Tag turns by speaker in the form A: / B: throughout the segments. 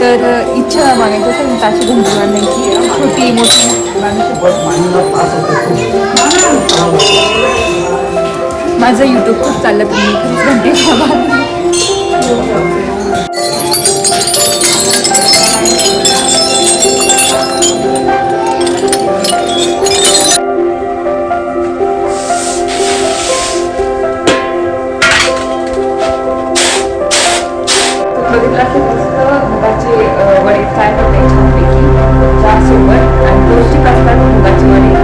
A: तर इच्छा मागायचं असेल ना ताशी घंटी बांधायची. छोटी मोठी. माझं यूट्यूब खूप चाललं तुम्ही खूप मुगाचे अ, वडे फ्राय होते छानपैकी. चहासोबत आणि पौष्टिक असतात मुगाचे वडे.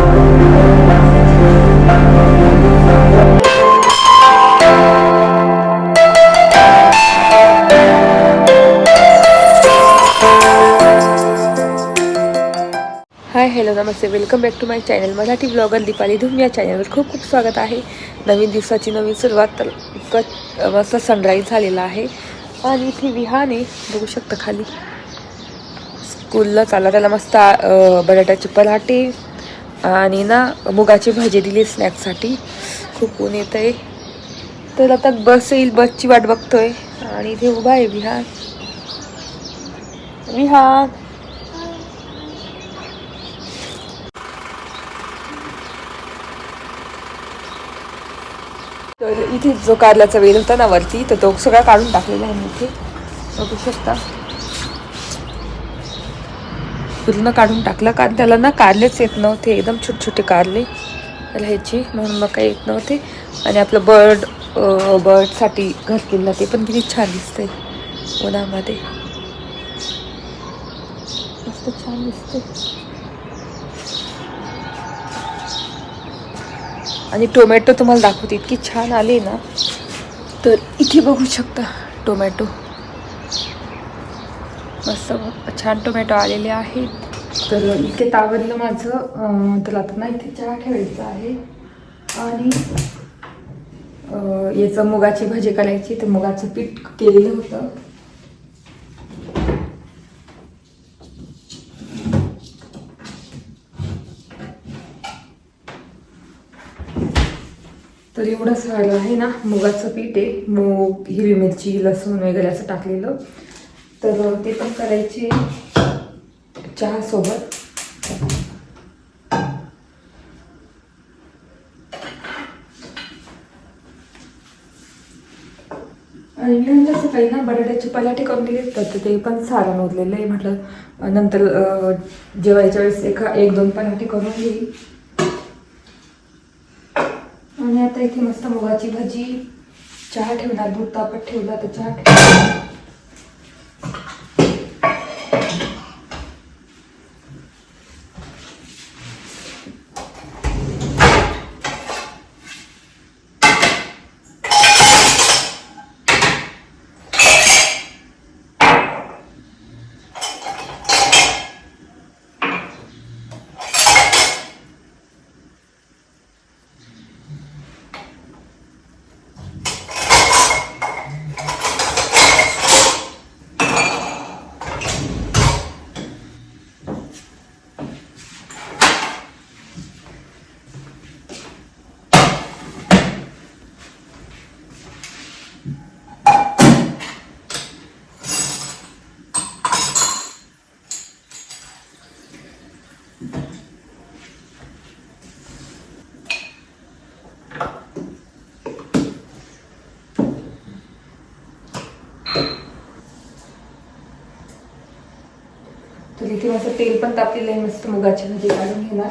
A: Hi hello Namaste. Welcome back to my channel. Marathi blogger Deepali Dhoom या चॅनलवर खूप खूप स्वागत आहे. नवीन दिवसाची नवीन सुरुवात तर इतकं मस्त सनराईज झालेला आहे. आणि इथे विहान आहे बघू शकता खाली. स्कूलला चालला त्याला मस्त बटाट्याचे पराठे आणि ना मुगाची भाजी दिली स्नॅक्ससाठी. खूप ऊन येत आहे तर आता बस येईल बसची वाट बघतोय. आणि इथे उभा आहे विहान. विहान. तर इथे जो कारल्याचा वेल होता ना वरती तर तो सगळा काढून टाकलेला आहे मी इथे. बघू शकता. पूर्ण काढून टाकला. कारण त्याला ना कारलेच येत नव्हते. एकदम छोटे छोटे कारले. त्याला ह्याची म्हणून मग काही येत नव्हते. आणि आपलं बर्ड बर्डसाठी घातलेलं ते पण किती छान दिसतंय. उन्हामध्ये मस्त छान दिसते आणि टोमॅटो तुम्हाला दाखवते इतकी छान आली ना. तर इथे बघू शकता टोमॅटो. मस्त छान टोमॅटो आलेले आहेत. तर इथे तावडलं माझं तर आता ना इथे चहा ठेवायचा आहे. आणि याचं मुगाची भाजी करायची तर मुगाचं पीठ केलेलं होतं. तर एवढं सारं आहे ना मुगाचं पीठ आहे. मूग हिरवी मिरची लसूण वगैरे असं टाकलेलं. तर ते पण करायचे चहासोबत. आणि मी म्हणजे काही ना बटाट्याचे पलाटे करून दिले तर ते पण सारण उरलेलं आहे. म्हटलं नंतर जेवायच्या वेळेस एका एक दोन पराठे करून घेईल. आता इथे मस्त मुगाची भाजी चहा ठेवणार दूध तापत ठेवला तर चहा ठेवला असं इथे तेल पण तापलेलं आहे मस्त मुगाच्या भाजी काढून घेणार.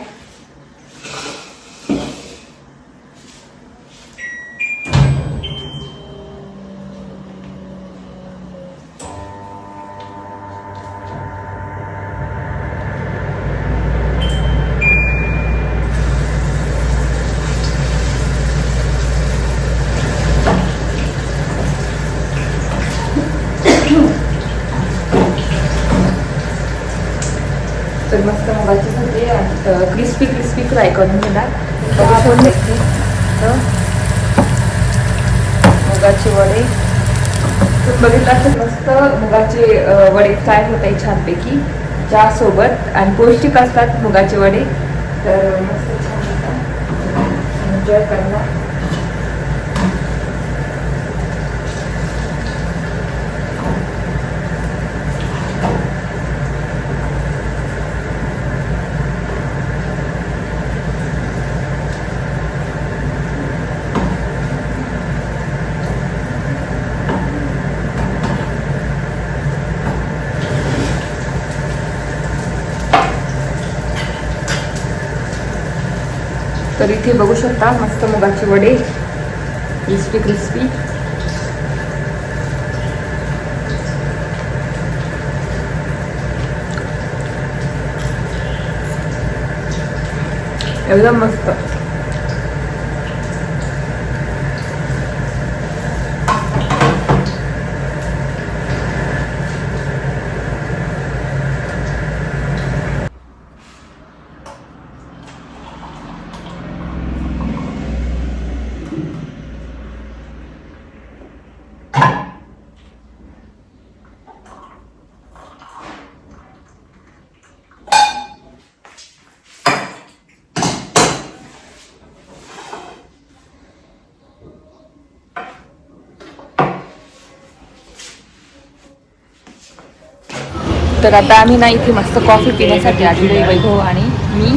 A: क्रिस्पी फ्राय करून घेणार बघू शकता इथे. मुगाचे वडे तर बघितलं असं मस्त मुगाचे वडे फ्राय होत आहे छानपैकी. चहासोबत आणि पौष्टिक असतात मुगाचे वडे. तर मस्त छान होतात. एन्जॉय करणार. तर इथे बघू शकता मस्त मुगाचे वडे. क्रिस्पी क्रिस्पी एकदम मस्त. तर आता आम्ही ना इथे मस्त कॉफी पिण्यासाठी आलेलो आहे वैभव आणि मी.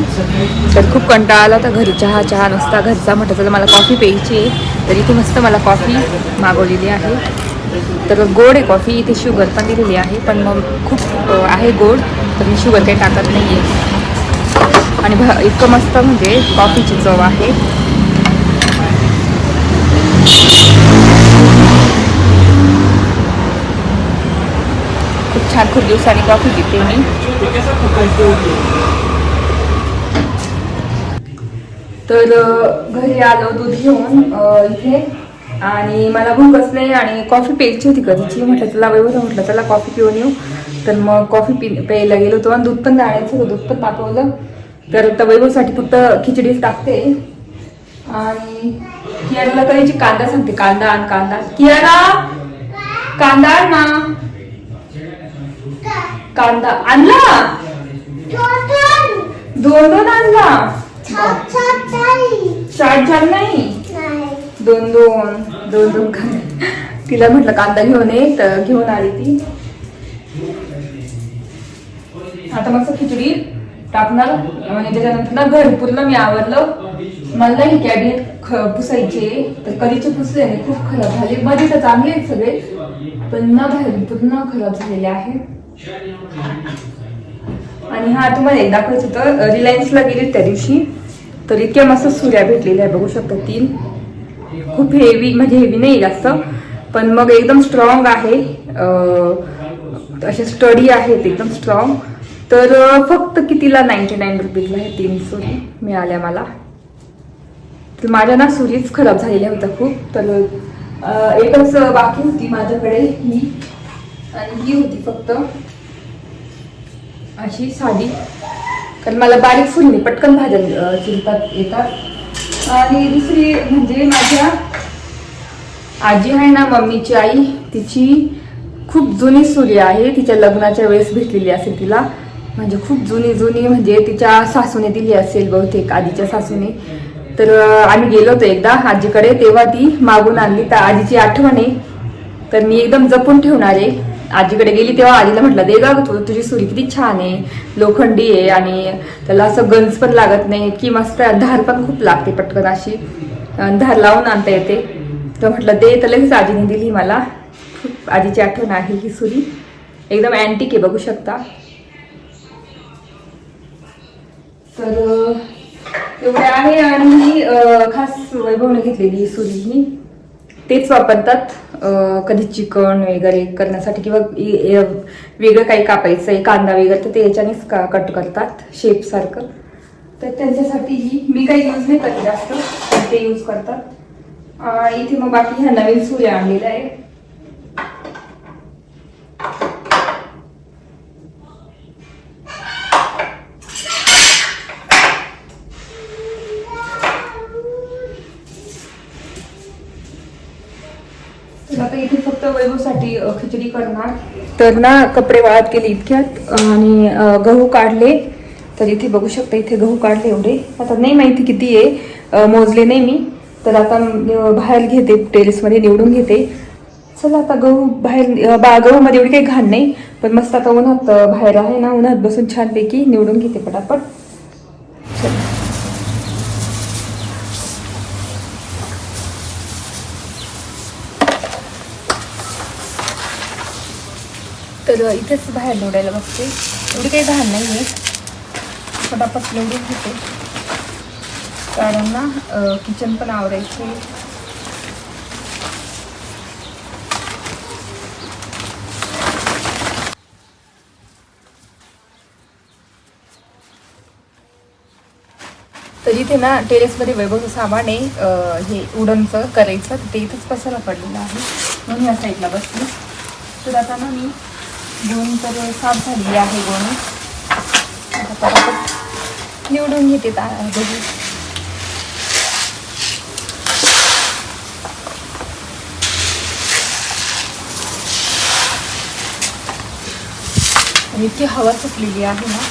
A: तर खूप कंटाळा आला तर घरी चहा चहा नसता घरचा म्हटलं तर मला कॉफी प्यायची आहे. तर इथे मस्त मला कॉफी मागवलेली आहे. तर गोड आहे कॉफी इथे शुगर पण दिलेली आहे पण मग खूप आहे गोड तर मी शुगर काही टाकत नाही आहे आणि भ इतकं मस्त म्हणजे कॉफीची चव आहे. खूप छान खूप दिवसांनी कॉफी पिते मी. तर घरी आलो दूध घेऊन इथे. आणि मला भूकच नाही आणि कॉफी प्यायची होती कधीची. म्हटलं चला वैभव म्हटलं चला कॉफी पिऊन येऊ. तर मग कॉफी पि प्यायला गेलो होतो. आणि दूध पण जाण्याचं होतं दूध पण तापवलं तर आता वैभवसाठी फक्त खिचडीच टाकते. आणि कियाराला करायची कांदा सांगते. कांदा आण कांदा. कियारा! कांदा आण ना कांदा आणला? दोन दोन आणला? चार चार नाही? दोन दोन दोन दोन तिला म्हटलं कांदा घेऊन ये तर घेऊन आली ती. आता मस्त खिचडी टाकणार. आणि त्याच्यानंतर ना घर पूर्ण मी आवरलं. मला ही कॅबिनेट पुसायचे. तर कधीचे पुसले नाही खूप खराब झाले. मध्ये तर चांगले आहेत सगळे. पण ना बाहेर पूर्ण खराब झालेले आहे आणि हा तुम्हाला एक दाखवायचं होतं रिलायन्सला गेली त्या दिवशी. तर इतक्या मस्त सुऱ्या भेटलेल्या आहे बघू शकता तीन. खूप हेवी म्हणजे हेवी नाही जास्त पण मग एकदम स्ट्रॉंग आहे. असे स्टडी आहेत एकदम स्ट्रॉंग तर फक्त कितीला नाईन्टी नाईन रुपीजला हे तीन सुरी मिळाल्या मला. तर माझ्या ना सुरीच खराब झालेल्या होत्या खूप. तर एकच बाकी होती माझ्याकडे ही. आणि ही होती फक्त अशी साधी. कारण मला बारीक फुलणी पटकन भाज्या चिंतात चिरतात येतात. आणि दुसरी म्हणजे माझ्या आजी आहे ना मम्मीची आई तिची खूप जुनी सुरी आहे. तिच्या लग्नाच्या वेळेस भेटलेली असेल तिला. म्हणजे खूप जुनी जुनी म्हणजे तिच्या सासूने दिली असेल बहुतेक आजीच्या सासूने. तर आम्ही गेलो होतो एकदा आजीकडे. तेव्हा ती मागून आणली तर आजीची आठवण आहे. तर मी एकदम जपून ठेवणार आहे. आजीकडे गेली तेव्हा आजीला म्हटलं दे गा तू तुझी सुरी किती छान आहे. लोखंडी आहे आणि त्याला असं गंज पण लागत नाही. की मस्त धार पण खूप लागते पटकन अशी. धार लावून आणता येते. तर म्हटलं दे. तर लगेच आजीने दिली मला. खूप आजीची आठवण आहे ही सुरी. एकदम अँटिक आहे बघू शकता. तर एवढे आहे आणि खास वैभवने घेतलेली ही सुरी ही. तेच वापरतात. कधी चिकन वगैरे करण्यासाठी किंवा वेगळं काही कापायचं आहे कांदा वगैरे तर ते याच्यानेच का कट करतात शेपसारखं तर त्यांच्यासाठी ही मी काही यूज नाही करत जास्त ते यूज करतात. इथे मग बाकी ह्या नवीन सूर्य आणलेला आहे तर आता इथे फक्त वैभवसाठी अ, खिचडी करणार तर ना कपडे वाळत गेले इतक्यात आणि गहू काढले. तर इथे बघू शकता इथे गहू काढले एवढे. आता नाही माहिती किती आहे मोजले नाही मी. तर आता बाहेर घेते टेरेसमध्ये निवडून घेते. चला आता गहू बाहेर बा गहूमध्ये एवढी काही घाण नाही. पण मस्त आता उन्हात बाहेर आहे ना उन्हात बसून छानपैकी निवडून घेते पटापट चला तर इथेच बाहेर निवडायला बघते एवढी काही घाण नाही आहे पटापट निवडून घेते. कारण ना किचन पण आवरायचे. तर इथे ना टेरेसमध्ये वैभवचं सामान आहे. हे उडनचं करायचं. ते इथेच पसारा पडलेला आहे. म्हणून या साईडला बसली. तर आता ना मी दोन तर साफ झालेली आहे गोणी. आता पटापट निवडून घेते ता आणि इतकी हवा सुटलेली आहे ना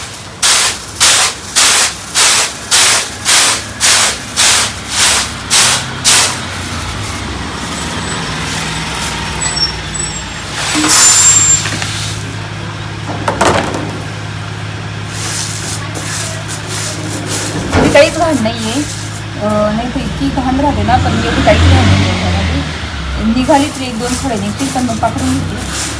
A: मी काहीच घाण नाही आहे नाही तर इतकी घाण राहते ना पण मी एवढी काहीच घाण नाही. निघाली तरी एक दोन थोडे निघतील पण मग पाकडून घेते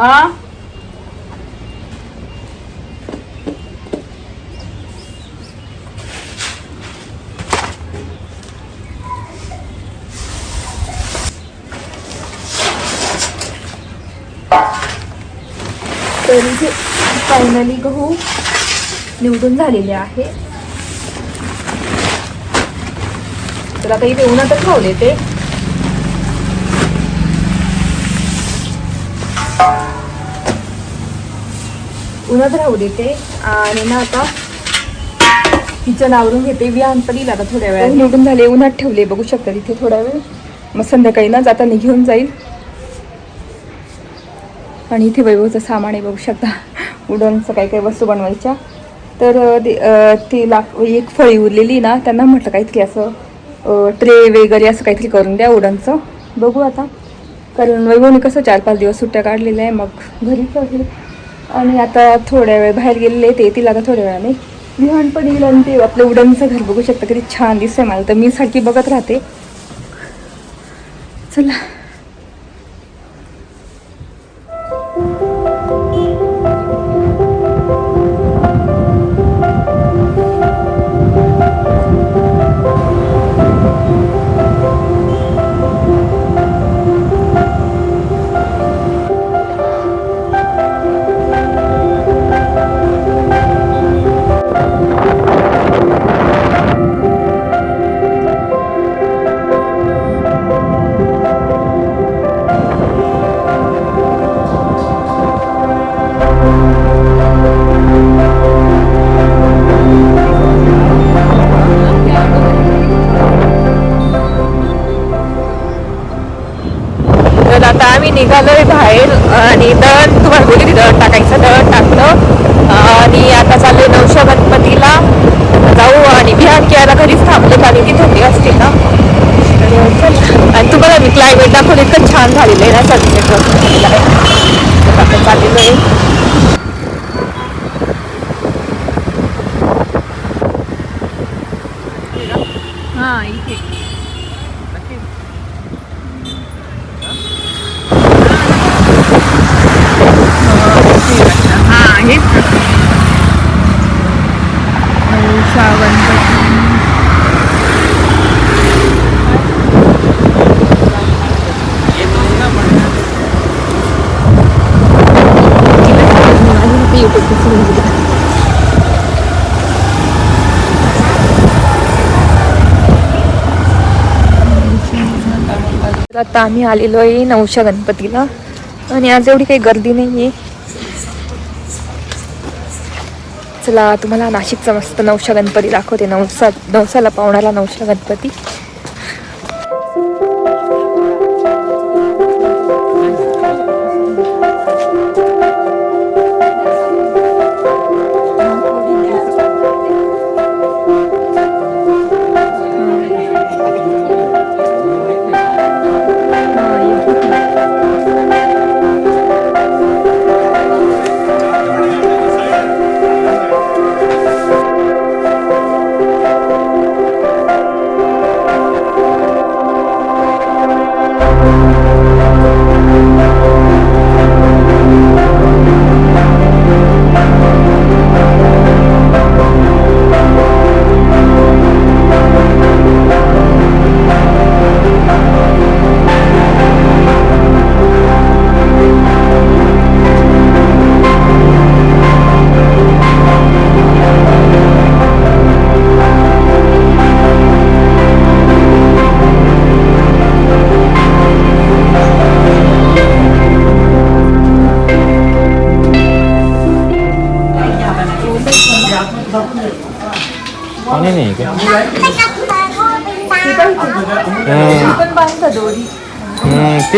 A: आ? तर इथे फायनली गहू निवडून झालेले आहे तर आता इथे उन्हातच ठेवले ते. उन्हात राहू देते. आणि ना आता किचन आवरून घेते. विहान पण येईल आता थोड्या वेळात हो, निघून झाले. उन्हात ठेवले. बघू शकता तिथे थोड्या वेळ. मग संध्याकाळी ना जाताना घेऊन जाईल. आणि इथे वैभवचं सामान आहे बघू शकता. उडनचं काही काही वस्तू बनवायच्या. तर ते ती लाक एक फळी उरलेली ना त्यांना म्हटलं काहीतरी असं ट्रे वगैरे असं काहीतरी करून द्या उडनचं. बघू आता. कारण वैभवने कसं चार पाच दिवस सुट्ट्या काढलेल्या आहे मग घरीच आहे आणि आता थोड्या वेळ बाहेर गेलेले ते येतील आता थोड्या वेळाने. विहान पण येईल आणि ते आपलं उडनचं घर बघू शकता किती छान दिसतंय मला. तर मी सारखी बघत राहते. चला. निघालोय बाहेर आणि दळण तुम्हाला बोलली दळण टाकायचं दळण टाकलं. आणि आता चाललोय नवशा गणपतीला. जाऊ आणि बिहार किंवा घरीच थांबलो कारण की थंडी असते ना. आणि तुम्हाला मी क्लायमेट दाखवलं इतकं छान झालेलं आहे ना सनसेट आता चाललेलं आहे हां इथे हां हेच नवशा गणपती आता आम्ही आलेलो आहे नवशा गणपतीला. आणि आज एवढी काही गर्दी नाही आहे चला तुम्हाला नाशिकचा मस्त नवशा गणपती दाखवते. नवसा नवसाला पावणाला नवशा गणपती.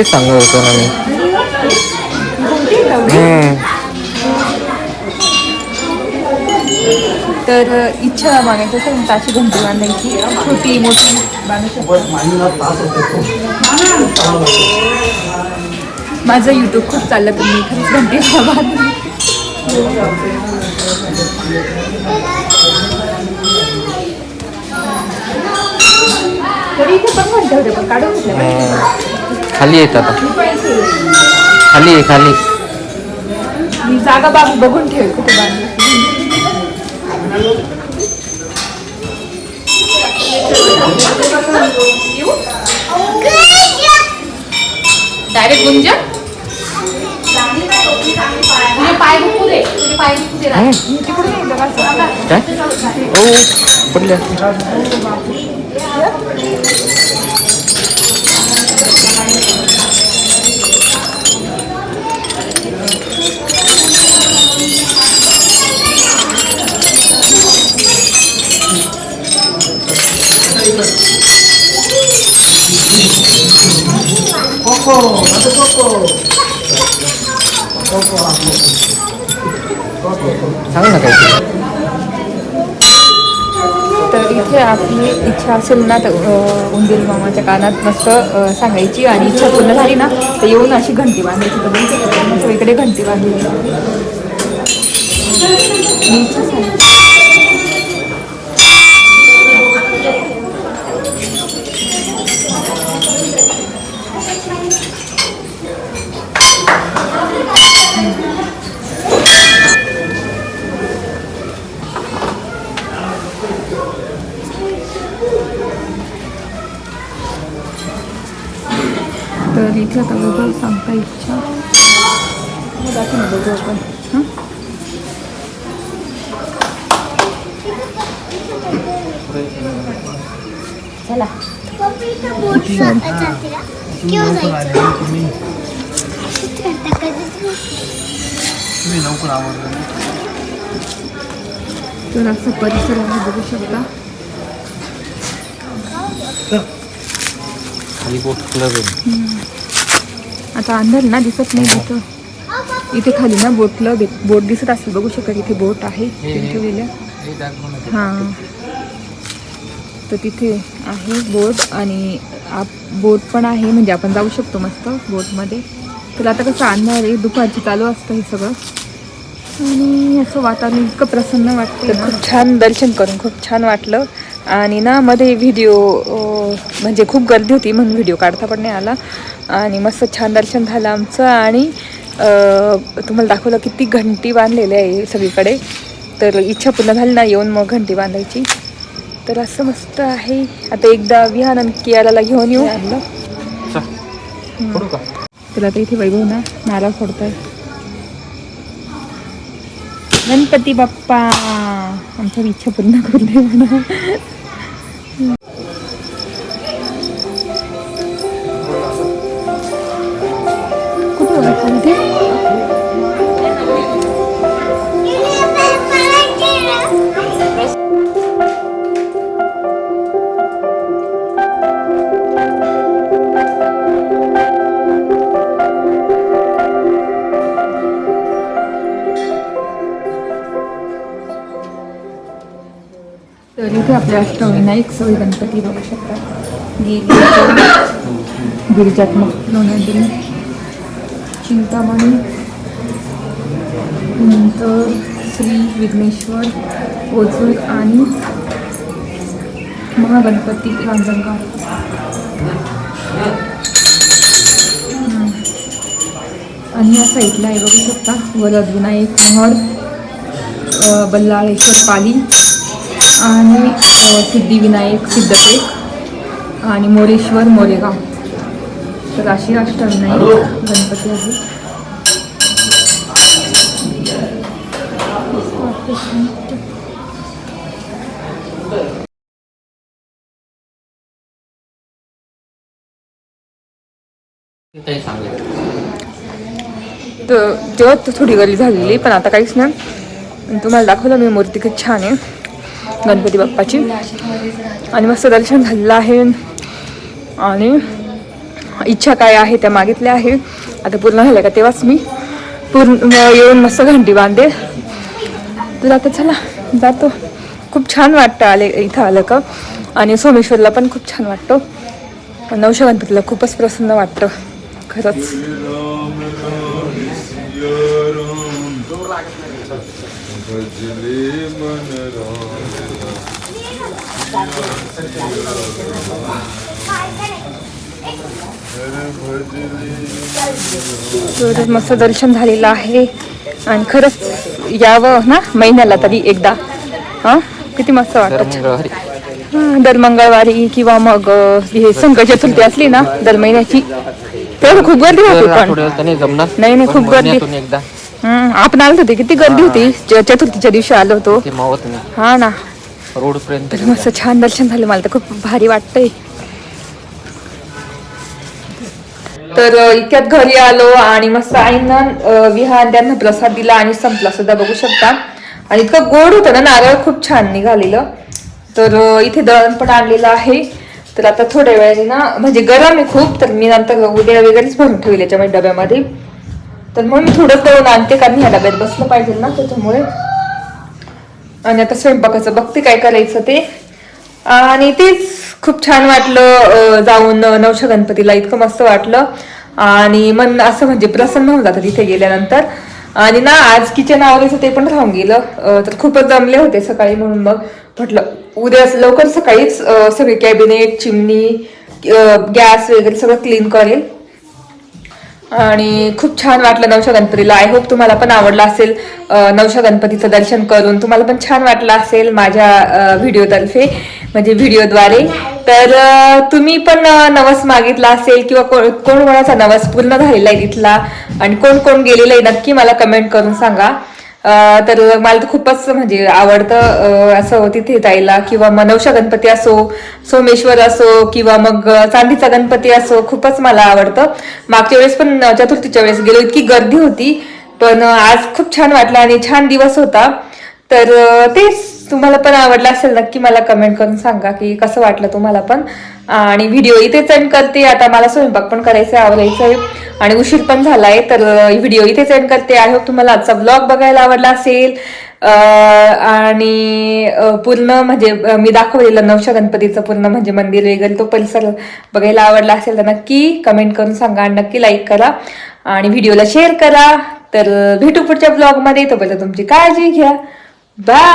B: तेच सांगत होतो ना मी.
A: तर इच्छा मागायची असेल घंटी बांधायची. छोटी मोठी बांधू माझं युट्यूब खूप चाललं तर मी खरंच घंटी बांधली. तरी इथे पण होते पण काढून.
B: खाली येत आता. खाली आहे खाली.
A: मी जागा बाबू बघून ठेव कुठे डायरेक्ट गुंज पाय दुखू दे तुझे पाय दुखू दे. तिकडे Popo. जगाचं.
B: Popo ओ पडल्या सांग ना काय
A: तर इथे आपली इच्छा असेल ना तर अं, उंदीर मामाच्या कानात मस्त अं, सांगायची आणि इच्छा पूर्ण झाली ना तर येऊन अशी घंटी बांधायची तर सगळीकडे घंटी बांधली मी इच्छा सांगितली. तर असं परिसर आहे बघू शकता. आता अंधार ना दिसत नाही तिथं इथे. खाली ना बोट क्लब आहे. बोट दिसत असेल बघू शकता इथे बोट आहे. ठेवलेल्या हां तर तिथे आहे बोट आणि आप बोट पण आहे. म्हणजे आपण जाऊ शकतो मस्त बोटमध्ये तर आता कसं आणणार आहे दुपारची चालू असतं हे सगळं. आणि असं वातावरण इतकं प्रसन्न वाटतं खूप छान दर्शन करून खूप छान वाटलं. आणि ना मध्ये व्हिडिओ म्हणजे खूप गर्दी होती म्हणून व्हिडिओ काढता पण नाही आला. आणि मस्त छान दर्शन झालं आमचं. आणि तुम्हाला दाखवलं किती घंटी बांधलेली आहे सगळीकडे. तर इच्छा पूर्ण झाली ना येऊन मग घंटी बांधायची. तर असं मस्त आहे. आता एकदा विहान आणि कियाला घेऊन येऊ. आणलं तर इथे वैभव ना नारळ फोडतोय. गणपती बाप्पा. आमच्या इच्छा पूर्ण करून म्हणा इथे आपल्या अष्टविनायक सवय गणपती बघू शकता. गिरिजा गिरिजात्मक लोणावळी चिंतामणी नंतर श्री विघ्नेश्वर ओझूर आणि महागणपती रांजणगाव. आणि या साईडला आहे बघू शकता. वरद विनायक महड बल्लाळेश्वर पाली आणि सिद्धिविनायक सिद्धटेक आणि मोरेश्वर मोरेगाव. तर अशी अष्टविनायक गणपती आहे तर तेव्हा तर थोडी गर्दी झालेली पण आता काहीच नाही. तुम्हाला दाखवलं मी मूर्ती खूप छान आहे. गणपती बाप्पाची. आणि मस्त दर्शन झालेलं आहे. आणि इच्छा काय आहे त्या मागितल्या आहे. आता पूर्ण झाल्या का तेव्हाच मी पूर्ण येऊन मस्त घंटी बांधेल तर आता चला जातो. खूप छान वाटतं आले इथं आलं का? आणि सोमेश्वरला पण खूप छान वाटतं. नवशा गणपतीला खूपच प्रसन्न वाटतं. खरंच.
C: मन
A: तर मस्त दर्शन झालेलं आहे. आणि खरंच यावं ना महिन्याला तरी एकदा. हां? किती मस्त
B: तर
A: वाटतं हां, दर मंगळवारी किंवा मग हे संकट चतुर्थी असली ना दर महिन्याची. तेवढं खूप गर्दी होती
B: तर
A: पण.
B: तर नाही
A: नाही, खूप गर्दी. आपण आलो होते किती गर्दी होती. चतुर्थीच्या दिवशी आलो होतो. हा ना.
B: रोड पर्यंत
A: तर मस्त छान दर्शन झालं मला तर खूप भारी वाटतंय. तर इतक्यात घरी आलो आणि मस्त आईनं विहान त्यांना प्रसाद दिला आणि संपला. सुद्धा बघू शकता. आणि इतकं गोड होतं ना नारळ खूप छान निघालेलं. तर इथे दळण पण आणलेलं आहे. तर आता थोड्या वेळाने ना म्हणजे गरम आहे खूप तर मी नंतर उद्या वगैरेच भरून ठेवले याच्यामध्ये डब्यामध्ये. तर मग मी थोडंच दळून आणते कारण ह्या डब्यात बसलं पाहिजे ना त्याच्यामुळे. आणि आता स्वयंपाकाचं बघते काय करायचं ते. आणि तेच खूप छान वाटलं जाऊन नवशा गणपतीला इतकं मस्त वाटलं. आणि मन असं म्हणजे प्रसन्न होऊन जातं तिथे गेल्यानंतर. आणि ना आज किचन आवरायचं ते पण राहून गेलं. तर खूपच जमले होते सकाळी म्हणून मग म्हटलं उद्या लवकर सकाळीच सगळे कॅबिनेट चिमणी गॅस वगैरे सगळं क्लीन करेल. आणि खूप छान वाटलं नवशा गणपतीला. आय होप तुम्हाला पण आवडलं असेल नवशा गणपतीचं दर्शन करून. तुम्हाला पण छान वाटलं असेल माझ्या व्हिडिओतर्फे म्हणजे व्हिडिओद्वारे. तर तुम्ही पण नवस मागितला असेल किंवा कोण कोण कोणाचा नवस पूर्ण झालेला आहे तिथला आणि कोण कोण गेलेलं आहे नक्की मला कमेंट करून सांगा. तर मला तर खूपच म्हणजे आवडतं असं तिथे जायला किंवा मग नवशा गणपती असो सोमेश्वर असो किंवा मग चांदीचा गणपती असो खूपच मला आवडतं. मागच्या वेळेस पण चतुर्थीच्या वेळेस गेलो इतकी गर्दी होती. पण आज खूप छान वाटलं आणि छान दिवस होता. तर तेच तुम्हाला पण आवडलं असेल नक्की मला कमेंट करून सांगा की कसं वाटलं तुम्हाला पण. आणि व्हिडिओ इथेच एंड करते. आता मला स्वयंपाक पण करायचं आहे आहे. आणि उशीर पण झालाय तर व्हिडिओ इथेच एंड करते. आय होप तुम्हाला आजचा ब्लॉग बघायला आवडला असेल. आणि पूर्ण म्हणजे मी दाखवलेलं नवशा गणपतीचं पूर्ण म्हणजे मंदिर वगैरे तो परिसर बघायला आवडला असेल तर नक्की कमेंट करून सांगा आणि नक्की लाईक करा. आणि व्हिडिओला शेअर करा. तर भेटू पुढच्या ब्लॉगमध्ये तोपर्यंत तुमची काळजी घ्या. बाय